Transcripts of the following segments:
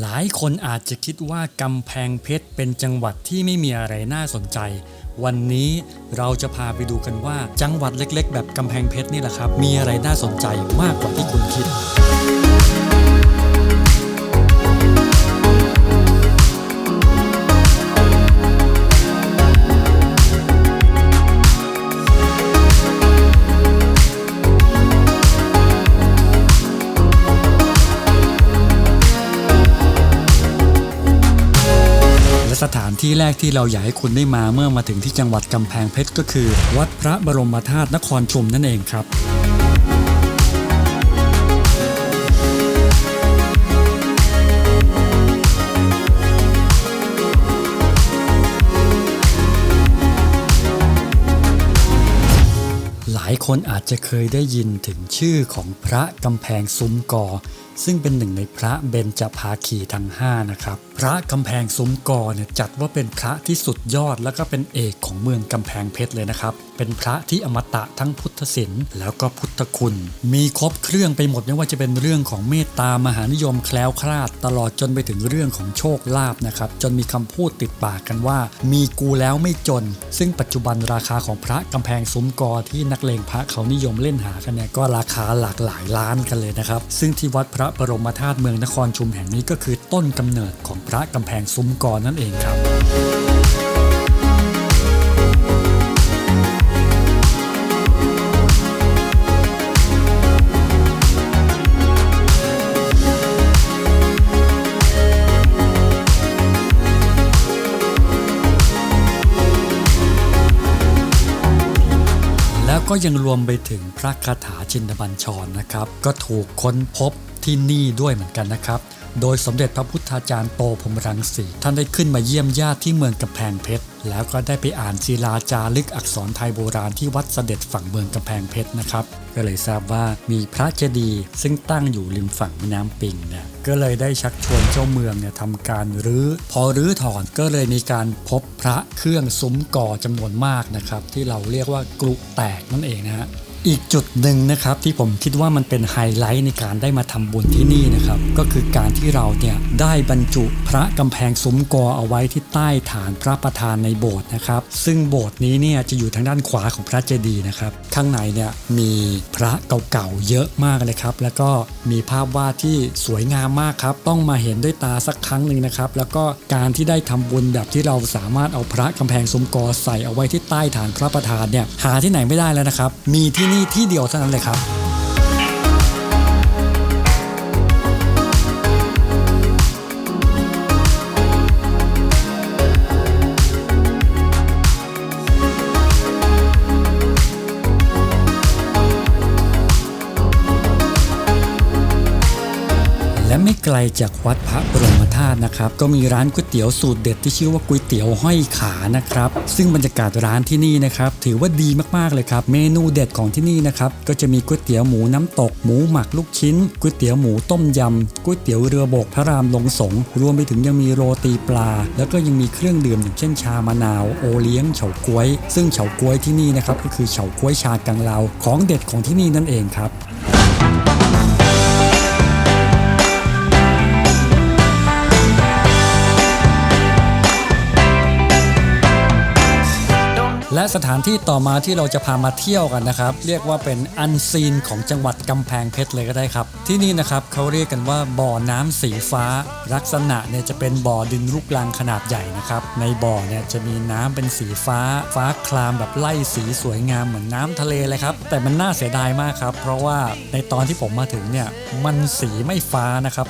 หลายคนอาจจะคิดว่ากำแพงเพชรเป็นจังหวัดที่ไม่มีอะไรน่าสนใจ วันนี้เราจะพาไปดูกันว่าจังหวัดเล็กๆ แบบกำแพงเพชรนี่แหละครับ มีอะไรน่าสนใจมากกว่าที่คุณคิด สถานที่แรกที่เราอยากให้คุณได้มาเมื่อมาถึงที่จังหวัดกำแพงเพชรก็คือ วัดพระบรมธาตุนครชุมนั่นเองครับหลายคนอาจจะเคยได้ยินถึงชื่อของพระกำแพงซุ้มกอซึ่งเป็นหนึ่งในพระเบญจภาคีทั้ง 5 นะครับ พระกำแพงซุ้มกอเนี่ยจัดว่าเป็นพระที่สุดยอด แล้วก็เป็นเอกของเมืองกำแพงเพชรเลยนะครับ เป็นพระที่อมตะทั้งพุทธศิลป์แล้วก็พุทธคุณ มีครบเครื่องไปหมดไม่ว่าจะเป็นเรื่องของเมตตามหานิยมแคล้วคลาด ตลอดจนไปถึงเรื่องของโชคลาภนะครับ จนมีคำพูดติดปากกันว่า มีกูแล้วไม่จน ซึ่งปัจจุบันราคาของพระกำแพงซุ้มกอที่นักเลงพระเขานิยมเล่นหากันเนี่ยก็ราคาหลากหลายล้านกันเลยนะครับ ซึ่งที่วัดพระบรมธาตุเมืองนครชุมแห่งนี้ก็คือต้นกำเนิดของพระกำแพงซุ้มกอนั่นเองครับแล้วก็ยังรวมไปถึงพระคาถาชินบัญชรนะครับ ก็ถูกค้นพบ ที่นี่ด้วยเหมือนกันนะครับ โดยสมเด็จพระพุทธาจารย์โตพรมรังสีท่านได้ขึ้นมาเยี่ยมญาติที่เมืองกำแพงเพชร แล้วก็ได้ไปอ่านศิลาจารึกอักษรไทยโบราณที่วัดเสด็จฝั่งเมืองกำแพงเพชรนะครับ ก็เลยทราบว่ามีพระเจดีย์ซึ่งตั้งอยู่ริมฝั่งแม่น้ำปิงเนี่ยก็เลยได้ชักชวนเจ้าเมืองเนี่ยทำการรื้อ พอรื้อถอนก็เลยมีการพบพระเครื่องซุ้มก่อจำนวนมากนะครับที่เราเรียกว่ากรุแตกนั่นเองนะฮะ อีกจุดหนึ่งนะครับที่ผมคิดว่ามันเป็นไฮไลท์ในการได้มาทำบุญที่นี่นะครับ ก็คือการที่เราเนี่ยได้บรรจุพระกำแพงซุ้มกอเอาไว้ที่ใต้ฐานพระประธานในโบสถ์นะครับ ซึ่งโบสถ์นี้เนี่ยจะอยู่ทางด้านขวาของพระเจดีย์นะครับ ข้างในเนี่ยมีพระเก่าๆเยอะมากเลยครับ แล้วก็มีภาพวาดที่สวยงามมากครับ ต้องมาเห็นด้วยตาสักครั้งหนึ่งนะครับ แล้วก็การที่ได้ทำบุญแบบที่เราสามารถเอาพระกำแพงซุ้มกอใส่เอาไว้ที่ใต้ฐานพระประธานเนี่ยหาที่ไหนไม่ได้แล้วนะครับ มีที่นี่ที่เดียวเท่านั้นเลยครับ ไกลจากวัดพระบรมธาตุนะครับ ก็มีร้านก๋วยเตี๋ยวสูตรเด็ดที่ชื่อว่าก๋วยเตี๋ยวห้อยขานะครับ ซึ่งบรรยากาศร้านที่นี่นะครับ ถือว่าดีมากๆเลยครับ เมนูเด็ดของที่นี่นะครับ ก็จะมีก๋วยเตี๋ยวหมูน้ำตก หมูหมักลูกชิ้นก๋วยเตี๋ยวหมูต้มยำก๋วยเตี๋ยวเรือบกพระรามลงสงรวมไปถึงยังมีโรตีปลา แล้วก็ยังมีเครื่องดื่มอย่างเช่นชามะนาว โอเลี้ยงเฉาก๊วย ซึ่งเฉาก๊วยที่นี่นะครับก็คือเฉาก๊วยชากังลาวของเด็ดของที่นี่นั่นเองครับ และสถานที่ต่อมาที่เราจะพามาเที่ยวกันนะครับ เรียกว่าเป็นอันซีนของจังหวัดกำแพงเพชรเลยก็ได้ครับ ที่นี่นะครับเขาเรียกกันว่าบ่อน้ำสีฟ้า ลักษณะเนี่ยจะเป็นบ่อดินลูกรังขนาดใหญ่นะครับในบ่อเนี่ยจะมีน้ำเป็นสีฟ้า ฟ้าคลามแบบไล่สีสวยงามเหมือนน้ำทะเลเลยครับ แต่มันน่าเสียดายมากครับ เพราะว่าในตอนที่ผมมาถึงเนี่ยมันสีไม่ฟ้านะครับ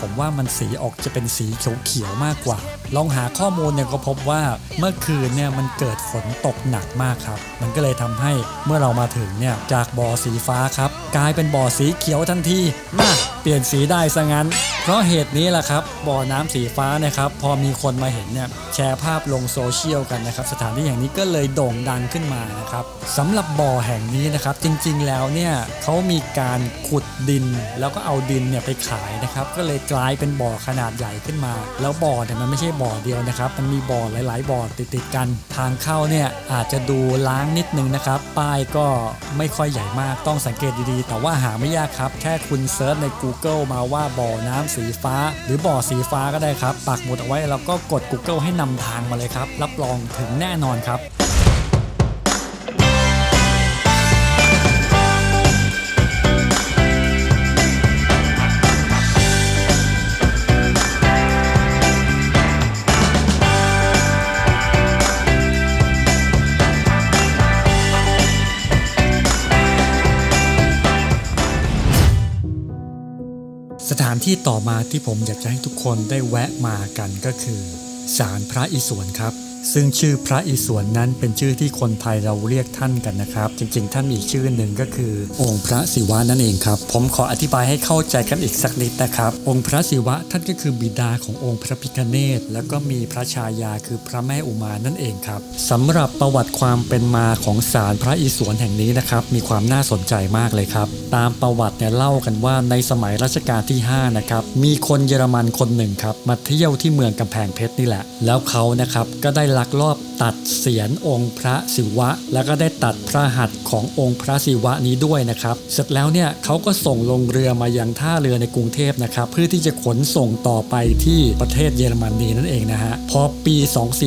ผมว่ามันสีออกจะเป็นสีเขียวๆมากกว่า ลองหาข้อมูลเนี่ยก็พบว่าเมื่อคืนเนี่ยมันเกิดฝนตกหนักมากครับ มันก็เลยทำให้เมื่อเรามาถึงเนี่ยจากบ่อสีฟ้าครับกลายเป็นบ่อสีเขียวทันทีมาเปลี่ยนสีได้ซะงั้น เพราะเหตุนี้แหละครับ บ่อน้ำสีฟ้านะครับ พอมีคนมาเห็นเนี่ยแชร์ภาพลงโซเชียลกันนะครับ สถานที่แห่งนี้ก็เลยโด่งดังขึ้นมานะครับสำหรับบ่อแห่งนี้นะครับ จริงๆแล้วเนี่ยเขามีการขุดดิน แล้วก็เอาดินเนี่ยไปขายนะครับ ก็เลยกลายเป็นบ่อขนาดใหญ่ขึ้นมา แล้วบ่อเนี่ยมันไม่ใช่บ่อเดียวนะครับ มันมีบ่อหลาย ๆ บ่อติดๆกัน ทางเข้าเนี่ยอาจจะดูล้างนิดนึงนะครับ ป้ายก็ไม่ค่อยใหญ่มากต้องสังเกตดีๆแต่ว่าหาไม่ยากครับ แค่คุณเซิร์ชใน Google มาว่าบ่อน้ำสีฟ้า หรือบ่อสีฟ้าก็ได้ครับปักหมุดเอาไว้แล้วก็กด Google ให้นำทางมาเลยครับ รับรองถึงแน่นอนครับานที่ต่อมาที่ผมอยากจะให้ทุกคนได้แวะมากันก็คือศาลพระอิศวรครับ ซึ่งชื่อพระอิศวรนั้นเป็นชื่อที่คนไทยเราเรียกท่านกันนะครับ จริงๆ ท่านมีชื่อหนึ่งก็คือ องค์พระศิวะนั่นเองครับ ผมขออธิบายให้เข้าใจกันอีกสักนิดนะครับ องค์พระศิวะท่านก็คือบิดาขององค์พระพิฆเนศแล้วก็มีพระชายาคือพระแม่อุมานั่นเองครับสำหรับประวัติความเป็นมาของศาลพระอิศวรแห่งนี้นะครับมีความน่าสนใจมากเลยครับตามประวัติเนี่ยเล่ากันว่าในสมัยรัชกาลที่5นะครับมีคนเยอรมันคนหนึ่งครับมาเที่ยวที่เมืองกำแพงเพชรนี่แหละ แล้วเขานะครับก็ได้ลักลอบตัดเสียนองค์พระศิวะ แล้วก็ได้ตัดพระหัตถ์ขององค์พระศิวะนี้ด้วยนะครับเสร็จแล้วเนี่ยเขาก็ส่งลงเรือมายังท่าเรือในกรุงเทพนะครับเพื่อที่จะขนส่งต่อไปที่ประเทศเยอรมนีนั่นเองนะฮะพอปี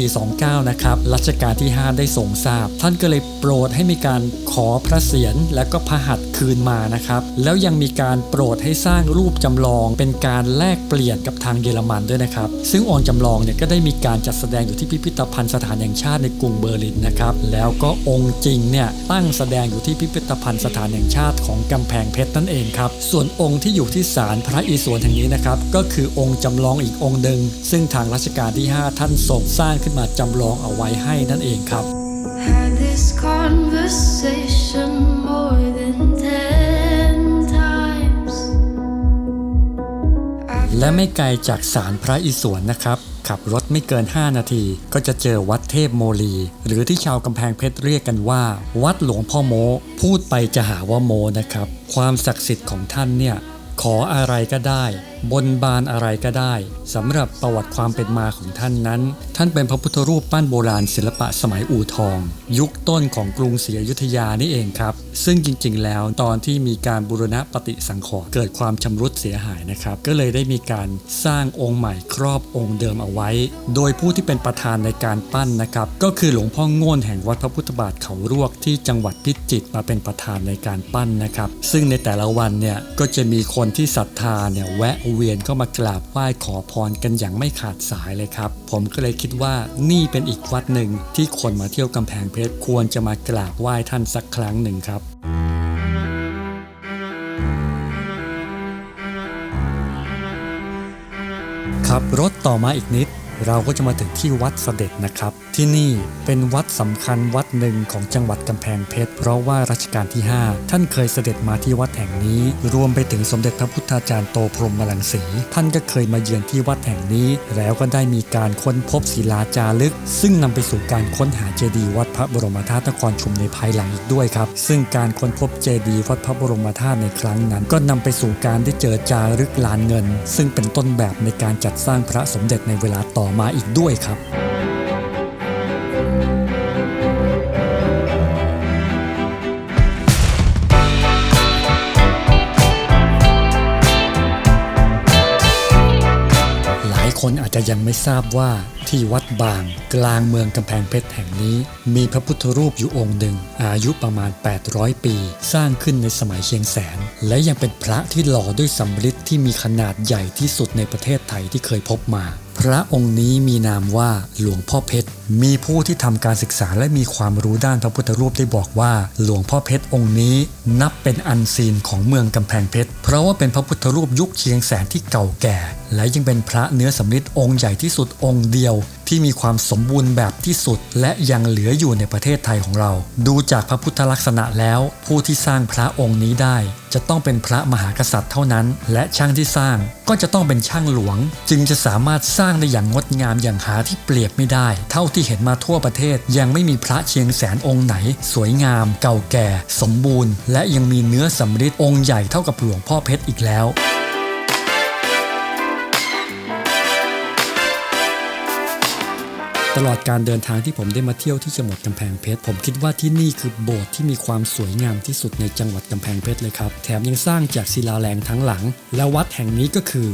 2429 นะครับรัชกาลที่ 5 ได้ทรงทราบ ท่านก็เลยโปรดให้มีการขอพระเศียรและก็พระหัตถ์คืนมานะครับแล้วยังมีการโปรดให้สร้างรูปจำลอง เป็นการแลกเปลี่ยนกับทางเยอรมันด้วยนะครับซึ่งองค์จำลองเนี่ยก็ได้มีการจัดแสดงอยู่ที่พิพิธภัณฑ์สถานแห่งชาติในกรุงเบอร์ลินนะครับ แล้วก็องค์จริงเนี่ยตั้งแสดงอยู่ที่พิพิธภัณฑ์สถานแห่งชาติของกำแพงเพชรนั่นเองครับ ส่วนองค์ที่อยู่ที่ศาลพระอิศวรแห่งนี้นะครับ ก็คือองค์จำลองอีกองค์หนึ่งซึ่งทางรัชกาลที่ 5 ท่านทรงสร้างขึ้นมาจำลองเอาไว้ให้นั่นเองครับ Had this conversation more than ten times. I've และไม่ไกลจากศาลพระอิศวรนะครับ ขับรถไม่เกิน 5 นาที ก็จะเจอวัดเทพโมลี หรือที่ชาวกำแพงเพชรเรียกกันว่า วัดหลวงพ่อโม พูดไปจะหาว่าโมนะครับ ความศักดิ์สิทธิ์ของท่านเนี่ยขออะไรก็ได้ บนบานอะไรก็ได้สำหรับประวัติความเป็นมาของท่านนั้น ท่านเป็นพระพุทธรูปปั้นโบราณศิลปะสมัยอู่ทอง ยุคต้นของกรุงศรีอยุธยานี่เองครับ ซึ่งจริงๆ แล้วตอนที่มีการบูรณะปฏิสังขรณ์เกิดความชำรุดเสียหายนะครับ ก็เลยได้มีการสร้างองค์ใหม่ครอบองค์เดิมเอาไว้ โดยผู้ที่เป็นประธานในการปั้นนะครับ ก็คือหลวงพ่อโง่นแห่งวัดพระพุทธบาทเขารวกที่จังหวัดพิจิตรมาเป็นประธานในการปั้นนะครับ ซึ่งในแต่ละวันเนี่ยก็จะมีคนที่ศรัทธาเนี่ยแวะเวียนเข้ามากราบไหว้ขอพรกันอย่างไม่ขาดสายเลยครับ ผมก็เลยคิดว่านี่เป็นอีกวัดหนึ่งที่คนมาเที่ยวกำแพงเพชรควรจะมากราบไหว้ท่านสักครั้งหนึ่งครับขับรถต่อมาอีกนิด เราก็จะมาถึงที่วัดเสด็จนะครับ ที่นี่เป็นวัดสำคัญวัดหนึ่งของจังหวัดกำแพงเพชร เพราะว่ารัชกาลที่ 5 ท่านเคยเสด็จมาที่วัดแห่งนี้ รวมไปถึงสมเด็จพระพุทธาจารย์โตพรหมลังสี ท่านก็เคยมาเยือนที่วัดแห่งนี้ แล้วก็ได้มีการค้นพบศิลาจารึก ซึ่งนำไปสู่การค้นหาเจดีย์วัดพระบรมธาตุนครชุมในภายหลังอีกด้วยครับ ซึ่งการค้นพบเจดีย์วัดพระบรมธาตุในครั้งนั้น ก็นำไปสู่การได้เจอจารึกลานเงิน ซึ่งเป็นต้นแบบในการจัดสร้างพระสมเด็จในเวลาต่อมาอีกด้วยครับ หลายคนอาจจะยังไม่ทราบว่าที่วัดบาง กลางเมืองกำแพงเพชรแห่งนี้ มีพระพุทธรูปอยู่องค์หนึ่ง อายุประมาณ 800 ปี สร้างขึ้นในสมัยเชียงแสน และยังเป็นพระที่หล่อด้วยสำริดที่มีขนาดใหญ่ที่สุดในประเทศไทยที่เคยพบมา พระองค์นี้มีนามว่าหลวงพ่อเพชร มีผู้ที่ทำการศึกษาและมีความรู้ด้านพระพุทธรูปได้บอกว่า หลวงพ่อเพชรองค์นี้นับเป็นอันซีนของเมืองกำแพงเพชร เพราะว่าเป็นพระพุทธรูปยุคเชียงแสนที่เก่าแก่ และยังเป็นพระเนื้อสำริดองค์ใหญ่ที่สุดองค์เดียว ที่มีความสมบูรณ์แบบที่สุด และยังเหลืออยู่ในประเทศไทยของเรา ดูจากพระพุทธลักษณะแล้ว ผู้ที่สร้างพระองค์นี้ได้ จะต้องเป็นพระมหากษัตริย์เท่านั้น และช่างที่สร้างก็จะต้องเป็นช่างหลวง จึงจะสามารถสร้างได้อย่างงดงามอย่างหาที่เปรียบไม่ได้ เท่าที่เห็นมาทั่วประเทศ ยังไม่มีพระเชียงแสนองค์ไหน สวยงาม เก่าแก่ สมบูรณ์ และยังมีเนื้อสำริดองค์ใหญ่เท่ากับหลวงพ่อเพชรอีกแล้ว ตลอดการเดินทางที่ผมได้มาเที่ยวที่จังหวัดกำแพงเพชรผมคิดว่าที่นี่คือโบสถ์ที่มีความสวยงามที่สุดในจังหวัดกำแพงเพชรเลยครับ แถมยังสร้างจากศิลาแรงทั้งหลัง และวัดแห่งนี้ก็คือ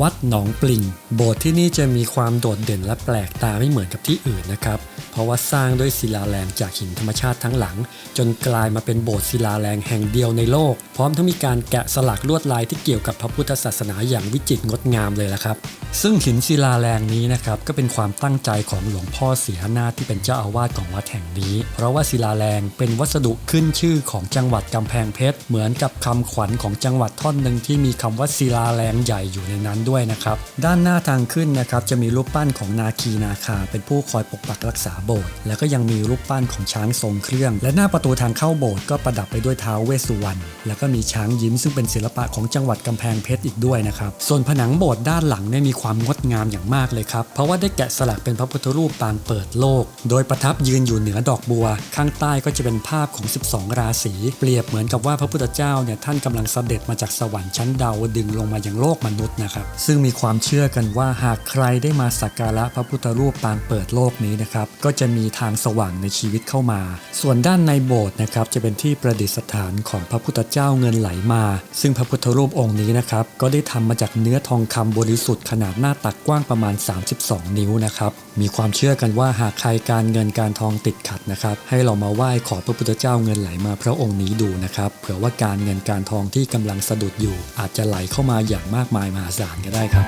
วัดหนองปลิง โบสถ์ที่นี่จะมีความโดดเด่นและแปลกตาไม่เหมือนกับที่อื่นนะครับ เพราะว่าสร้างด้วยศิลาแรงจากหินธรรมชาติทั้งหลัง จนกลายมาเป็นโบสถ์ศิลาแรงแห่งเดียวในโลก พร้อมทั้งมีการแกะสลักลวดลายที่เกี่ยวกับพระพุทธศาสนาอย่างวิจิตรงดงามเลยละครับ ซึ่งหินศิลาแรงนี้นะครับก็เป็นความตั้งใจของหลวงพ่อเสียนาที่เป็นเจ้าอาวาสของวัดแห่งนี้ เพราะว่าศิลาแรงเป็นวัสดุขึ้นชื่อของจังหวัดกำแพงเพชรเหมือนกับคำขวัญของจังหวัดท่อนหนึ่งที่มีคำว่าศิลาแรงใหญ่อยู่ในนั้นด้วยนะครับด้านหน้าทางขึ้นนะครับจะมีรูปปั้นของนาคีนาคา เป็นผู้คอยปกปักรักษาโบสถ์แล้วก็ยังมีรูปปั้นของช้างทรงเครื่อง และหน้าประตูทางเข้าโบสถ์ก็ประดับไปด้วยท้าวเวสสุวรรณแล้วก็มีช้างยิ้มซึ่งเป็นศิลปะของจังหวัดกำแพงเพชรอีกด้วยนะครับส่วนผนังโบสถ์ด้านหลังเนี่ยมีความงดงามอย่างมากเลยครับเพราะว่าได้แกะสลักเป็นพระพุทธรูปูปปางเปิดโลก โดยประทับยืนอยู่เหนือดอกบัว ข้างใต้ก็จะเป็นภาพของ 12 ราศี เปรียบเหมือนกับว่าพระพุทธเจ้าเนี่ยท่านกำลังเสด็จมาจากสวรรค์ชั้นดาวดึงลงมายังโลกมนุษย์นะครับซึ่งมีความเชื่อกันว่าหากใครได้มาสักการะพระพุทธรูปปางเปิดโลกนี้นะครับก็จะมีทางสว่างในชีวิตเข้ามา ส่วนด้านในโบสถ์นะครับจะเป็นที่ประดิษฐานของพระพุทธเจ้าเงินไหลมา ซึ่งพระพุทธรูปองค์นี้นะครับก็ได้ทำมาจากเนื้อทองคำบริสุทธิ์ขนาดหน้าตักกว้างประมาณ 32 นิ้วนะครับมีความเชื่อกันว่าหากใครการเงินการทองติดขัดนะครับ ให้เรามาไหว้ขอพระพุทธเจ้าเงินไหลมาพระองค์นี้ดูนะครับ เผื่อว่าการเงินการทองที่กำลังสะดุดอยู่ อาจจะไหลเข้ามาอย่างมากมายมหาศาลก็ได้ครับ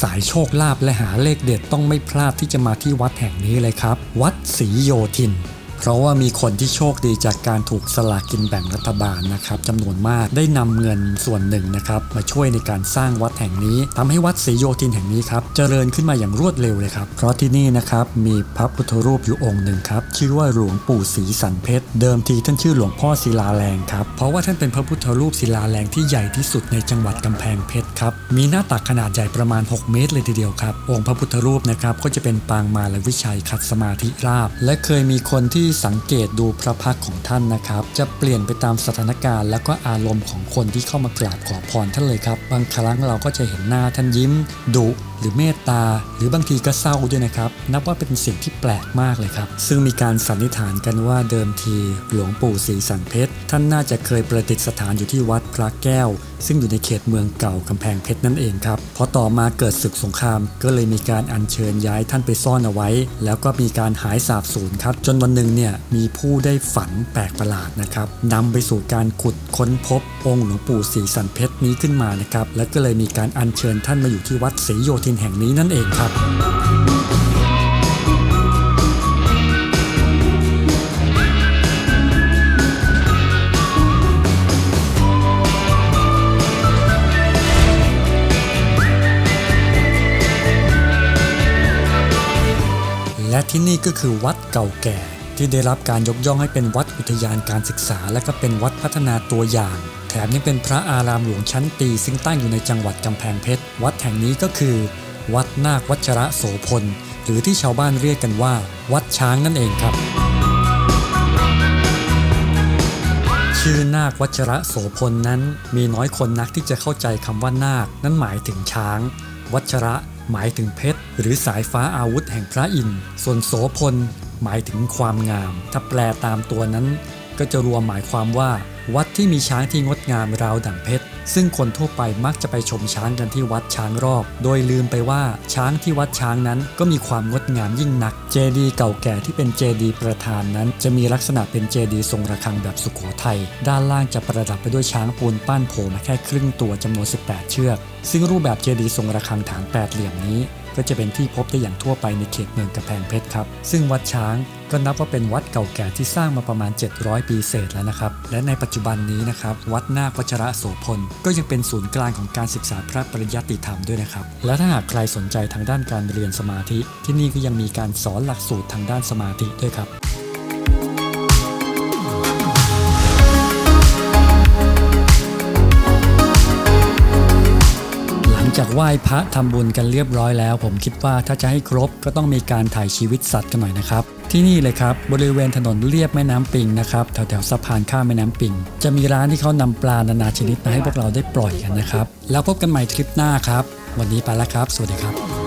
สายโชคลาภและหาเลขเด็ดต้องไม่พลาดที่จะมาที่วัดแห่งนี้เลยครับ วัดศรีโยธิน เพราะว่ามีคนที่โชคดีจากการถูกสลากกินแบ่งรัฐบาลนะครับจำนวนมากได้นำเงินส่วนหนึ่งนะครับมาช่วยในการสร้างวัดแห่งนี้ทำให้วัดศรีโยธินแห่งนี้ครับเจริญขึ้นมาอย่างรวดเร็วเลยครับ เพราะที่นี่นะครับมีพระพุทธรูปอยู่องค์หนึ่งครับชื่อว่าหลวงปู่ศรีสันเพชรเดิมทีท่านชื่อหลวงพ่อศิลาแรงครับเพราะว่าท่านเป็นพระพุทธรูปศิลาแรงที่ใหญ่ที่สุดในจังหวัดกำแพงเพชรครับมีหน้าตักขนาดใหญ่ประมาณ 6 เมตรเลยทีเดียวครับองค์พระพุทธรูปนะครับก็จะเป็นปางมาลวิชัยขัดสมาธิราบ และเคยมีคนที่ที่สังเกตดูพระพักของท่านนะครับ จะเปลี่ยนไปตามสถานการณ์ และก็อารมณ์ของคนที่เข้ามากราบขอพรท่านเลยครับ บางครั้งเราก็จะเห็นหน้าท่านยิ้มดุหรือเมตตา หรือบางทีก็เศร้าด้วยนะครับ นับว่าเป็นสิ่งที่แปลกมากเลยครับ ซึ่งมีการสันนิษฐานกันว่าเดิมทีหลวงปู่ศรีสันเพชร ท่านน่าจะเคยประดิษฐานอยู่ที่วัดพระแก้ว ซึ่งอยู่ในเขตเมืองเก่ากำแพงเพชรนั่นเองครับพอต่อมาเกิดศึกสงคราม ก็เลยมีการอัญเชิญย้ายท่านไปซ่อนเอาไว้ แล้วก็มีการหายสาบสูญครับ จนวันหนึ่งเนี่ยมีผู้ได้ฝันแปลกประหลาดนะครับนำไปสู่การขุดค้นพบองค์หลวงปู่ศรีสันเพชรนี้ขึ้นมานะครับและก็เลยมีการอัญเชิญท่านมาอยู่ที่วัดศรีโยธนแห่งนี้นั่นเองครับและที่นี่ก็คือวัดเก่าแก่ ที่ได้รับการยกย่องให้เป็นวัดอุทยานการศึกษา และก็เป็นวัดพัฒนาตัวอย่าง มยังเป็นพระอารามหลวงชั้นปีซึ่งตั้งอยู่ในจังหวัดกำแพงเพชร วัดแห่งนี้ก็คือ วัดนาควัชระโสพล หรือที่ชาวบ้านเรียกกันว่า วัดช้างนั่นเองครับ ชื่อนาควัชระโสพลนั้น มีน้อยคนนักที่จะเข้าใจคำว่านาค นั้นหมายถึงช้าง วัชระหมายถึงเพชร หรือสายฟ้าอาวุธแห่งพระอินทร์ส่วนโสพลหมายถึงความงาม ถ้าแปลตามตัวนั้น ก็จะรวมหมายความว่า วัดที่มีช้างที่งดงามราวดั่งเพชรซึ่งคนทั่วไปมักจะไปชมช้างกันที่วัดช้างรอบ โดยลืมไปว่าช้างที่วัดช้างนั้นก็มีความงดงามยิ่งนัก เจดีย์เก่าแก่ที่เป็นเจดีย์ประธานนั้น จะมีลักษณะเป็นเจดีย์ทรงระฆังแบบสุโขทัย ด้านล่างจะประดับไปด้วยช้างปูนปั้นโผล่มาแค่ครึ่งตัวจำนวน 18 เชือก ซึ่งรูปแบบเจดีย์ทรงระฆังฐานแปดเหลี่ยมนี้ก็จะเป็นที่พบได้อย่างทั่วไปในเขตเมืองกำแพงเพชรครับ ซึ่งวัดช้าง ก็นับว่าเป็นวัดเก่าแก่ที่สร้างมาประมาณ 700 ปีเศษแล้วนะครับ และในปัจจุบันนี้นะครับ วัดนาควัชระโสพล ก็ยังเป็นศูนย์กลางของการศึกษาพระปริยัติธรรมด้วยนะครับ และถ้าหากใครสนใจทางด้านการเรียนสมาธิ ที่นี่ก็ยังมีการสอนหลักสูตรทางด้านสมาธิด้วยครับ จากไหว้พระทำบุญกันเรียบร้อยแล้ว ผมคิดว่าถ้าจะให้ครบก็ต้องมีการถ่ายชีวิตสัตว์กันหน่อยนะครับ ที่นี่เลยครับบริเวณถนนเลียบแม่น้ำปิงนะครับแถวแถวสะพานข้ามแม่น้ำปิง จะมีร้านที่เขานำปลานานาชนิดมาให้พวกเราได้ปล่อยกันนะครับ แล้วพบกันใหม่ทริปหน้าครับ วันนี้ไปแล้วครับ สวัสดีครับ